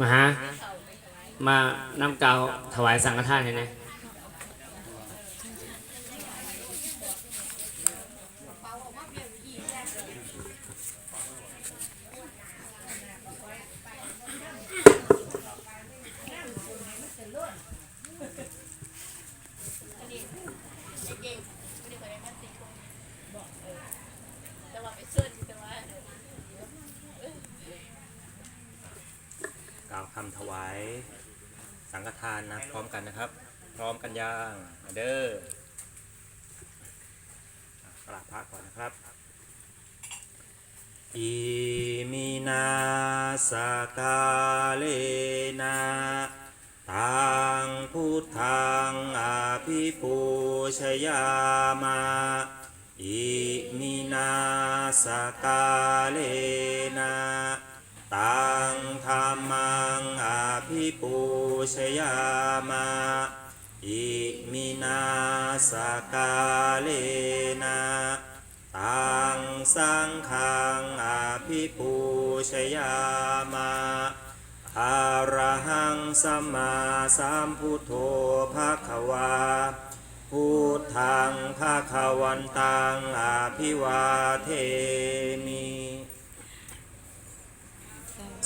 มาหา มานำกาวถวายสังฆทานเลยนะายสังฆทานนะ พร้อมกันนะครับ พร้อมกันย่างเด้อกราบพระก่อนนะครับอิมินาสกาเลนะตังพุทธังอภิปูชยามาอิมินาสกาเลนะ ตังธรรมังอภิปูชยามาอิมินาสกาเลนะตังสังขังอภิปูชยามาอารหังสัมมาสัมพุทโธภะคะวาพุทธังภะคะวันตังอภิวาเทมิ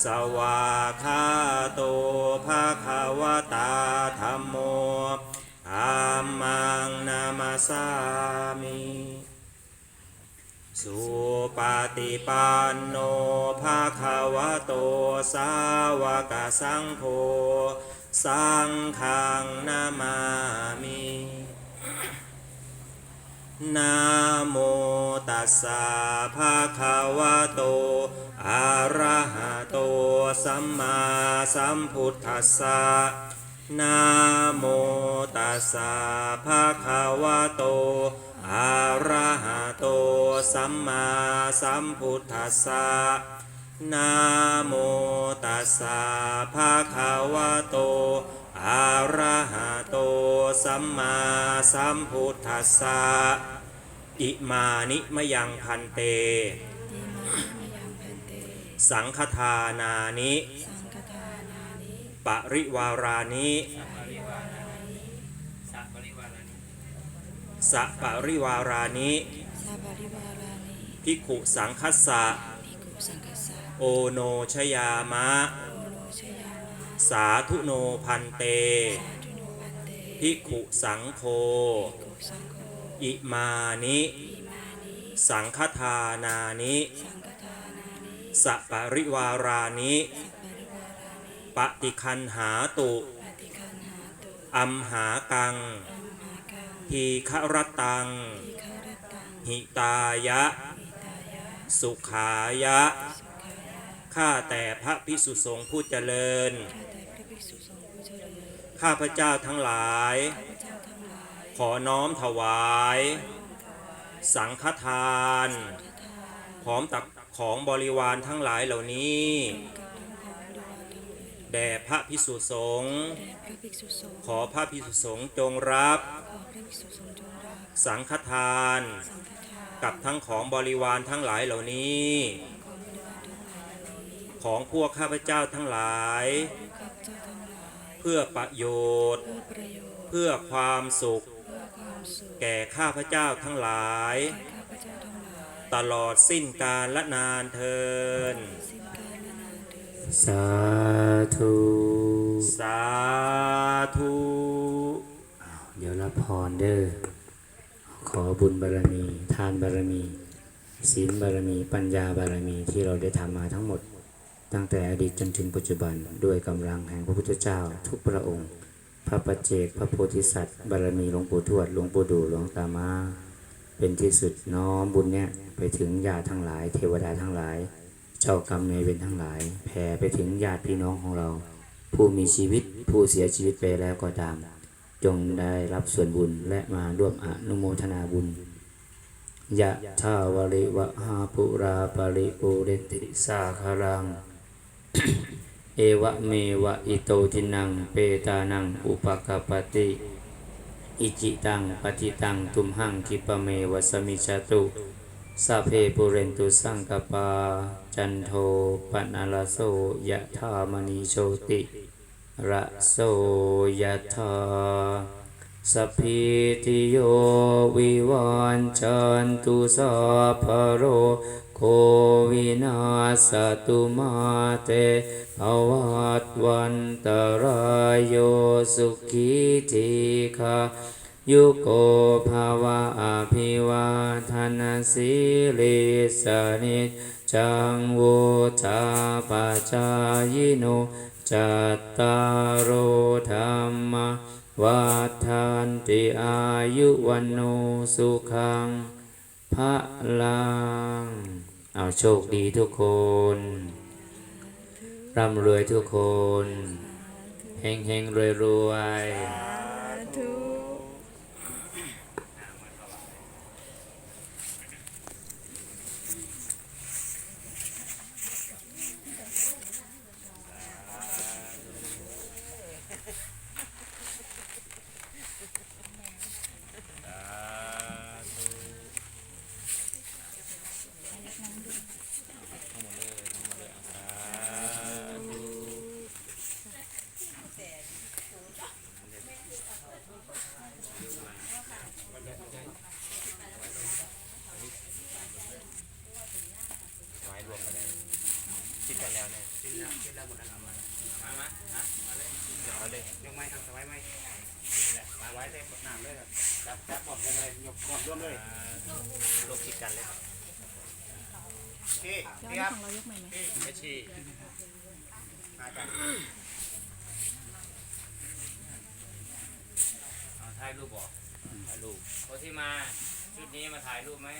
สวากขาโตภะคะวตาธัมโมธัมมังนามาสามิสุปฏิปันโนภาคาวโตสาวกสังโฆสังฆังนามามินะโมตัสสะภะคะวโต อะระหะโตสัมมาสัมพุทธัสสะนะโมตัสสะภะคะวะโตอะระหะโตสัมมาสัมพุทธัสสะนะโมตัสสะภะคะวะโตอะระหะโตสัมมาสัมพุทธัสสะอิมานิมะยังพันเต อิมานิมยังพันเต สังฆทานานิสังฆทานานิปริวารานิสัปริวารานิสาบาริวารานิภิกขุสังคัสสะภิกขุสังฆสะโอโนชยามะโอโลชยามาสาธุโนพันเตสาธุโนพันเตภิกขุสังโฆภิกขุสังโฆอิมานิอิมานิ สังฆทานานิ สังฆทานานิสัปริวารานิปริวารานิปฏิคันหาตุปฏิคันหาตุอัมหากังทีฆรตังทีฆารตัง หิตายะ สุขายะ ข้าแต่พระพิสุสงฆ์ผู้เจริญ ข้าพระเจ้าทั้งหลาย ขอน้อมถวาย สังฆทาน พระทานพร้อมตักของบริวารทั้งหลายเหล่านี้กับทั้งของบริวารทั้งหลายแด่พระพิสุสงฆ์แด่พระภิกษุสงฆ์ ขอพระพิสุสงฆ์จงรับขอพระภิกษุสงฆ์จงรับสังฆทานสังฆทาน กับทั้งของบริวารทั้งหลายเหล่านี้ของบริวารทั้งหลายเหล่านี้ ของพวกข้าพเจ้าทั้งหลายด้วยข้าพเจ้าทั้งหลายเพื่อประโยชน์เพื่อประโยชน์เพื่อความสุขเพื่อความสุข แก่ข้าพเจ้าทั้งหลาย ตลอดสิ้นกาลและนานเทินสิ้นกาลและนานเถิดสาธุ สาธุ เดี๋ยวรับพรเด้อ ขอบุญบารมี ทานบารมี ศีลบารมี ปัญญาบารมีที่เราได้ทำมาทั้งหมด ตั้งแต่อดีตจนถึงปัจจุบัน ด้วยกำลังแห่งพระพุทธเจ้าทุกพระองค์ พระปัจเจก พระโพธิสัตว์ บารมีหลวงปู่ทวด หลวงปู่ดูหลวงตามา เป็นที่สุดน้อมบุญเนี่ยไปถึงญาติทั้งหลาย เทวดาทั้งหลาย เจ้ากรรมในเวรทั้งหลายแผ่ไปถึงญาติพี่น้องของเรา ผู้มีชีวิตผู้เสียชีวิตไปแล้วก็ตาม จงได้รับส่วนบุญและมาร่วมอนุโมทนาบุญยะทาวริวะหาปุราปาริปุเรติสาคารัง เอวะเมวะอิโตทินัง เปตานัง อุปกปติ อิจิตังปฏิตังตุมหังคิปะเมวัสมิชาตุสาเพปุเรนตุสังกปา จันโทปนารโสยะธามณีโชติระโสยะธา สพิติโยวิวันจันตุสัพพะโรโควินาสตุมาเตภวัตวันตรายโยสุขีทีคายุโกภาวะอภิวาทนาสิลิสนิจังวุธาปจายโนจัตตารโธรรม วัฏันติอายุวันโนสุขังพระลัง เอาโชคดีทุกคน ร่ำรวยทุกคน เฮงเฮงรวยรวย สาธุ ไว้รวมกันเลยคิดกัน แล้วเนี่ยคิดแล้วคิดแล้วหมดแล้วเอามามามาฮะมาเลยเดี๋ยวเอาเลยยกไม้ครับไว้ไม้นี่แหละมาไว้เลยน้ำเลยครับจับจับกดกันเลยยกกดร่วมเลยลบคิดกันเลยพี่แล้วพี่อันครับของเรายกใหม่ไหมไม่ชี้มาจ้ะเอาถ่ายรูปบอกถ่ายรูปคนที่มาชุดนี้มาถ่ายรูปไหม